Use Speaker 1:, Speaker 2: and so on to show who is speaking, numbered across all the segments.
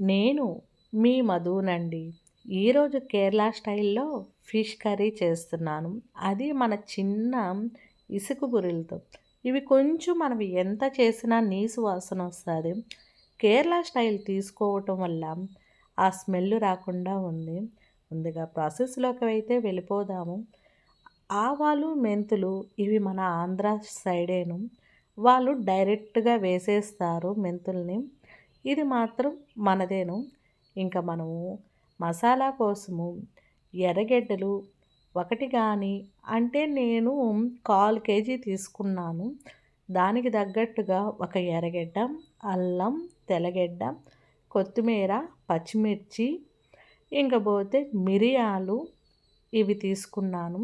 Speaker 1: నేను మీ మధునండి. ఈరోజు కేరళ స్టైల్లో ఫిష్ కర్రీ చేస్తున్నాను. అది మన చిన్న ఇసుక బురిలతో. ఇవి కొంచెం మనం ఎంత చేసినా నీసు వాసన వస్తుంది. కేరళ స్టైల్ తీసుకోవటం వల్ల ఆ స్మెల్ రాకుండా ఉంది. ముందుగా ప్రాసెస్లోకి అయితే వెళ్ళిపోదాము. ఆవాలు మెంతులు ఇవి మన ఆంధ్ర సైడేను. వాళ్ళు డైరెక్ట్గా వేసేస్తారు మెంతుల్ని. ఇది మాత్రం మనదేను. ఇంకా మనము మసాలా కోసము ఎర్రగడ్డలు ఒకటి కానీ అంటే నేను కాల్ కేజీ తీసుకున్నాను. దానికి తగ్గట్టుగా ఒక ఎర్రగడ్డ అల్లం తెల్లగడ్డ కొత్తిమీర పచ్చిమిర్చి ఇంకపోతే మిరియాలు ఇవి తీసుకున్నాను.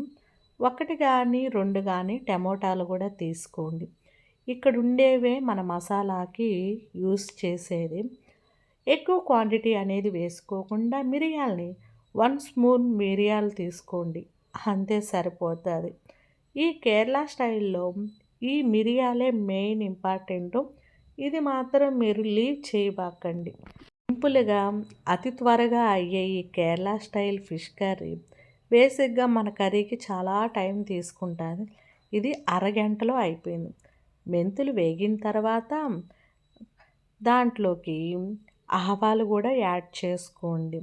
Speaker 1: ఒకటి కానీ రెండు కానీ టమోటాలు కూడా తీసుకోండి. ఇక్కడ ఉండేవే మన మసాలాకి యూస్ చేసేది. ఎక్కువ క్వాంటిటీ అనేది వేసుకోకుండా మిరియాలని వన్ స్పూన్ మిరియాలు తీసుకోండి. అంతే సరిపోతుంది. ఈ కేరళ స్టైల్లో ఈ మిరియాలే మెయిన్ ఇంపార్టెంట్. ఇది మాత్రం మీరు లీవ్ చేయబాకండి. సింపుల్గా అతి త్వరగా అయ్యే ఈ కేరళ స్టైల్ ఫిష్ కర్రీ బేసిక్గా మన కర్రీకి చాలా టైం తీసుకుంటుంది. ఇది అరగంటలో అయిపోయింది. మెంతులు వేగిన తర్వాత దాంట్లోకి ఆవాలు కూడా యాడ్ చేసుకోండి.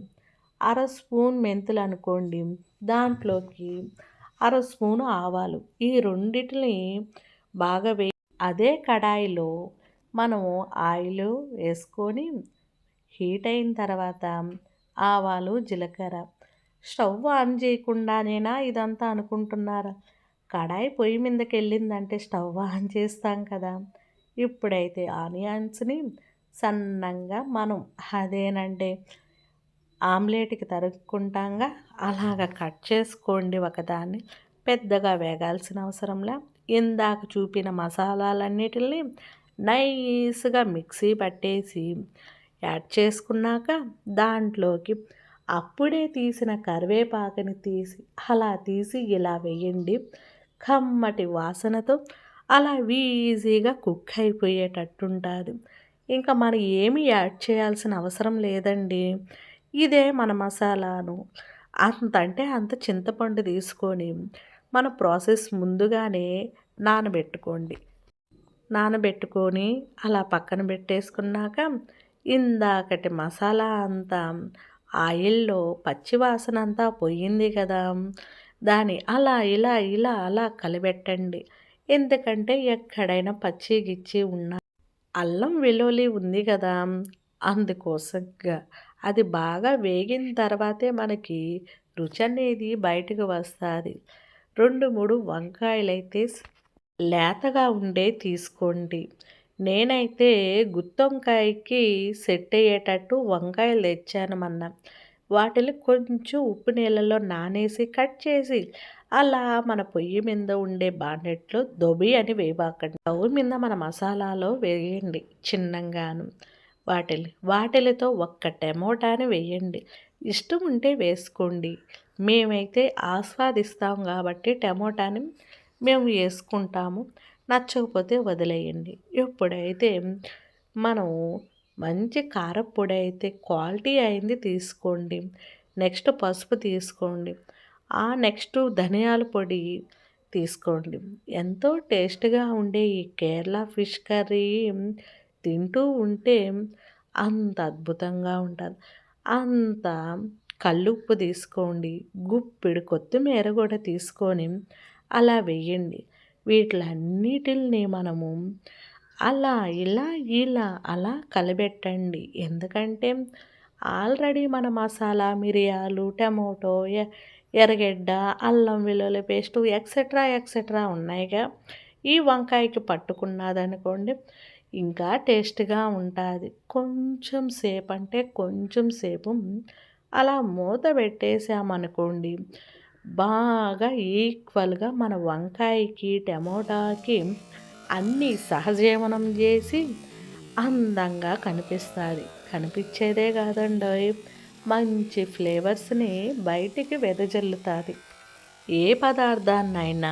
Speaker 1: అర స్పూన్ మెంతులు అనుకోండి. దాంట్లోకి అర స్పూను ఆవాలు. ఈ రెండిటిని బాగా వే అదే కడాయిలో మనము ఆయిల్ వేసుకొని హీట్ అయిన తర్వాత ఆవాలు జీలకర్ర. స్టవ్ ఆన్ చేయకుండానేనా ఇదంతా అనుకుంటున్నారా? కడాయి పొయ్యి మీదకి వెళ్ళిందంటే స్టవ్ ఆన్ చేస్తాం కదా. ఇప్పుడైతే ఆనియన్స్ని సన్నంగా మనం అదేనంటే ఆమ్లెట్కి తరుక్కుంటాంగా అలాగ కట్ చేసుకోండి ఒకదాన్ని. పెద్దగా వేగాల్సిన అవసరంలా ఇందాక చూపిన మసాలాలన్నిటిని నైస్గా మిక్సీ పట్టేసి యాడ్ చేసుకున్నాక దాంట్లోకి అప్పుడే తీసిన కరివేపాకుని తీసి అలా తీసి ఇలా వేయండి. కమ్మటి వాసనతో అలా ఈజీగా కుక్ అయిపోయేటట్టుంటుంది. ఇంకా మనం ఏమి యాడ్ చేయాల్సిన అవసరం లేదండి. ఇదే మన మసాలాను. అంత అంటే అంత చింతపండు తీసుకొని మన ప్రాసెస్ ముందుగానే నానబెట్టుకోండి. నానబెట్టుకొని అలా పక్కన పెట్టేసుకున్నాక ఇందాకటి మసాలా అంతా ఆయిల్లో పచ్చివాసన అంతా పోయింది కదా. దాన్ని అలా ఇలా ఇలా అలా కలిపెట్టండి ఎందుకంటే ఎక్కడైనా పచ్చి గిచ్చి ఉన్న అల్లం వెల్లుల్లి ఉంది కదా. అందుకోసంగా అది బాగా వేగిన తర్వాతే మనకి రుచి అనేది బయటకు వస్తుంది. రెండు మూడు వంకాయలైతే లేతగా ఉండే తీసుకోండి. నేనైతే గుత్తొంకాయకి సెట్ అయ్యేటట్టు వంకాయలు తెచ్చాను మొన్న. వాటిని కొంచెం ఉప్పు నీళ్ళలో నానేసి కట్ చేసి అలా మన పొయ్యి మీద ఉండే బాండెట్లో దొబి అని వేయబాకండి స్టవ్ మీద మన మసాలాలో వేయండి చిన్నంగాను. వాటిని వాటిలతో ఒక్క టమోటాని వేయండి. ఇష్టం ఉంటే వేసుకోండి. మేమైతే ఆస్వాదిస్తాం కాబట్టి టమోటాని మేము వేసుకుంటాము. నచ్చకపోతే వదిలేయండి. ఎప్పుడైతే మనం మంచి కారపొడి అయితే క్వాలిటీ అయింది తీసుకోండి. నెక్స్ట్ పసుపు తీసుకోండి. ఆ నెక్స్ట్ ధనియాల పొడి తీసుకోండి. ఎంతో టేస్ట్గా ఉండే ఈ కేరళ ఫిష్ కర్రీ తింటూ ఉంటే అంత అద్భుతంగా ఉంటుంది. అంత కల్లుప్పు తీసుకోండి. గుప్పిడి కొత్తిమీర కూడా తీసుకొని అలా వేయండి. వీటిలన్నిటిని మనము అలా ఇలా ఇలా అలా కలబెట్టండి. ఎందుకంటే ఆల్రెడీ మన మసాలా మిరియాలు టమోటో ఎర్రగడ్డ అల్లం వెల్లుల్లి పేస్టు ఎక్సెట్రా ఎక్సెట్రా ఉన్నాయిగా. ఈ వంకాయకి పట్టుకున్నదనుకోండి ఇంకా టేస్ట్గా ఉంటుంది. కొంచెం సేపు అంటే కొంచెం సేపు అలా మూత పెట్టేసామనుకోండి బాగా ఈక్వల్గా మన వంకాయకి టమోటాకి అన్నీ సహజీవనం చేసి అందంగా కనిపిస్తుంది. కనిపించేదే కాదండి మంచి ఫ్లేవర్స్ని బయటికి వెదజల్లుతుంది. ఏ పదార్థాన్నైనా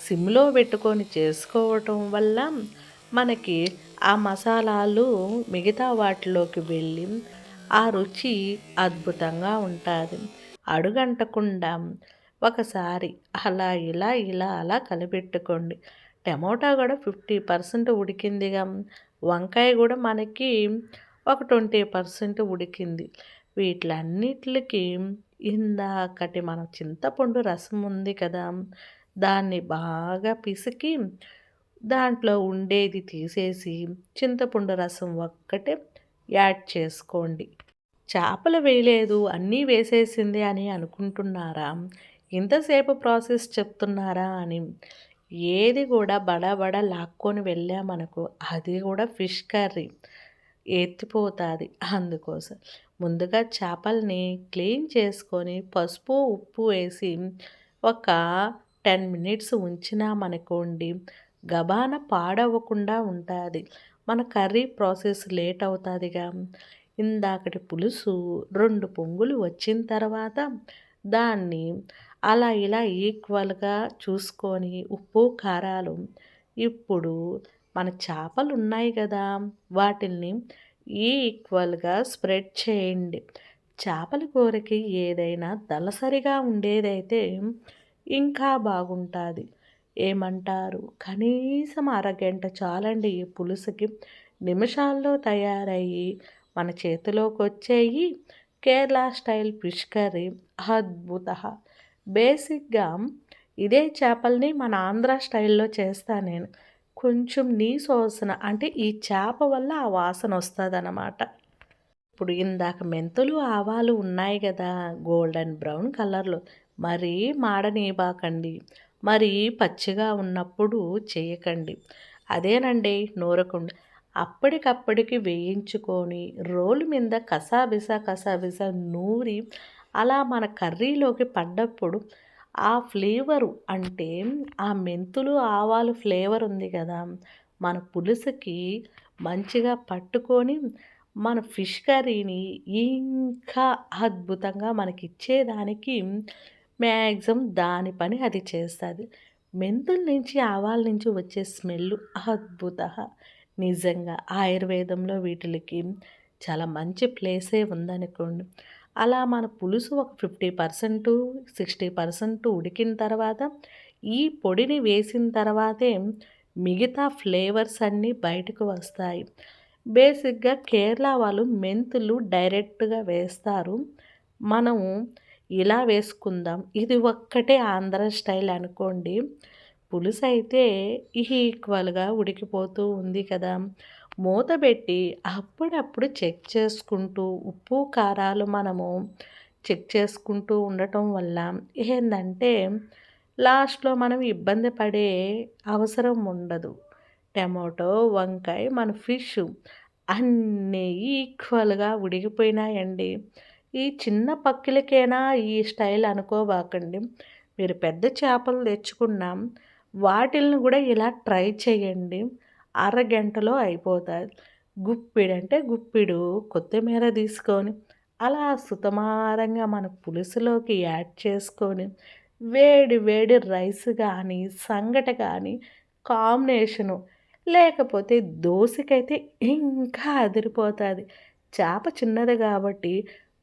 Speaker 1: సిమ్లో పెట్టుకొని చేసుకోవటం వల్ల మనకి ఆ మసాలాలు మిగతా వాటిలోకి వెళ్ళి ఆ రుచి అద్భుతంగా ఉంటుంది. అడుగంటకుండా ఒకసారి అలా ఇలా ఇలా అలా కలిపెట్టుకోండి. టమోటా కూడా ఫిఫ్టీ పర్సెంట్ ఉడికిందిగా వంకాయ కూడా మనకి ఒక ట్వంటీ పర్సెంట్ ఉడికింది. వీటిలన్నిటికి ఇందాకటి మన చింతపండు రసం ఉంది కదా దాన్ని బాగా పిసికి దాంట్లో ఉండేది తీసేసి చింతపండు రసం ఒక్కటే యాడ్ చేసుకోండి. చేపలు వేయలేదు అన్నీ వేసేసింది అని అనుకుంటున్నారా? ఇంతసేపు ప్రాసెస్ చెప్తున్నారా అని ఏది కూడా బడబడ లాక్కొని వెళ్ళామనుకో అది కూడా ఫిష్ కర్రీ. ఎత్తిపోతుంది అందుకోసం. ముందుగా చేపల్ని క్లీన్ చేసుకొని పసుపు ఉప్పు వేసి ఒక టెన్ మినిట్స్ ఉంచినామనుకోండి గబాన పాడవకుండా ఉంటుంది. మన కర్రీ ప్రాసెస్ లేట్ అవుతుందిగా. ఇందాకటి పులుసు రెండు పొంగులు వచ్చిన తర్వాత దాన్ని అలా ఇలా ఈక్వల్గా చూసుకొని ఉప్పు కారాలు ఇప్పుడు మన చేపలు ఉన్నాయి కదా! వాటిల్ని ఈక్వల్గా స్ప్రెడ్ చేయండి. చేపల కూరకి ఏదైనా దళసరిగా ఉండేదైతే ఇంకా బాగుంటుంది. ఏమంటారు? కనీసం అరగంట చాలండి ఈ పులుసుకి. నిమిషాల్లో తయారయ్యి మన చేతిలోకి వచ్చేయి కేరళ స్టైల్ ఫిష్ కర్రీ అద్భుత బేసిక్గా ఇదే చేపల్ని మన ఆంధ్ర స్టైల్లో చేస్తా నేను. కొంచెం నీ వాసన అంటే ఈ చేప వల్ల ఆ వాసన వస్తుంది అన్నమాట ఇప్పుడు ఇందాక మెంతులు ఆవాలు ఉన్నాయి కదా గోల్డెన్ బ్రౌన్ కలర్లో. మరీ మాడనీబాకండి మరి పచ్చిగా ఉన్నప్పుడు చేయకండి. అదేనండి నూరకుండా. అప్పటికప్పటికి వేయించుకొని రోలు మీద కసాబిస కసాబిసా నూరి అలా మన కర్రీలోకి పడ్డప్పుడు ఆ ఫ్లేవరు అంటే ఆ మెంతులు ఆవాలు ఫ్లేవర్ ఉంది కదా. మన పులుసుకి మంచిగా పట్టుకొని మన ఫిష్ కర్రీని ఇంకా అద్భుతంగా మనకి ఇచ్చేదానికి మ్యాక్సిమం దాని పని అది చేస్తుంది. మెంతుల నుంచి ఆవాల నుంచి వచ్చే స్మెల్ అద్భుత. నిజంగా ఆయుర్వేదంలో వీటికి చాలా మంచి ప్లేసే ఉందనుకోండి. అలా మన పులుసు ఒక ఫిఫ్టీ పర్సెంట్ సిక్స్టీ పర్సెంట్ ఉడికిన తర్వాత ఈ పొడిని వేసిన తర్వాతే మిగతా ఫ్లేవర్స్ అన్నీ బయటకు వస్తాయి. బేసిక్గా కేరళ వాళ్ళు మెంతులు డైరెక్ట్గా వేస్తారు. మనము ఇలా వేసుకుందాం. ఇది ఒక్కటే ఆంధ్ర స్టైల్ అనుకోండి. పులుసు అయితే ఈక్వల్గా ఉడికిపోతూ ఉంది కదా. మూత పెట్టి అప్పుడప్పుడు చెక్ చేసుకుంటూ ఉప్పు కారాలు మనము చెక్ చేసుకుంటూ ఉండటం వల్ల ఏంటంటే లాస్ట్లో మనం ఇబ్బంది పడే అవసరం ఉండదు. టమాటో వంకాయ మన ఫిష్ అన్నీ ఈక్వల్గా ఉడికిపోయినాయండి. ఈ చిన్న పక్కిలకైనా ఈ స్టైల్ అనుకోబాకండి మీరు పెద్ద చేపలు తెచ్చుకున్నాం వాటిల్ని కూడా ఇలా ట్రై చేయండి. అరగంటలో అయిపోతుంది. గుప్పిడు అంటే గుప్పిడు కొత్తిమీర తీసుకొని అలా సుతమారంగా మన పులుసులోకి యాడ్ చేసుకొని వేడి వేడి రైస్ కానీ సంగట కానీ కాంబినేషను లేకపోతే దోశకైతే ఇంకా అదిరిపోతుంది. చేప చిన్నది కాబట్టి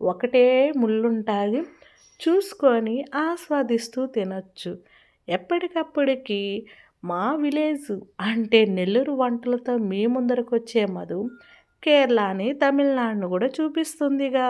Speaker 1: ఒకటే ముళ్ళుంటుంది. చూసుకొని ఆస్వాదిస్తూ తినచ్చు. ఎప్పటికప్పటికీ మా విలేజ్ అంటే నెల్లూరు వంటలతో మీ ముందరకు వచ్చే మధు కేరళని తమిళనాడును కూడా చూపిస్తుందిగా.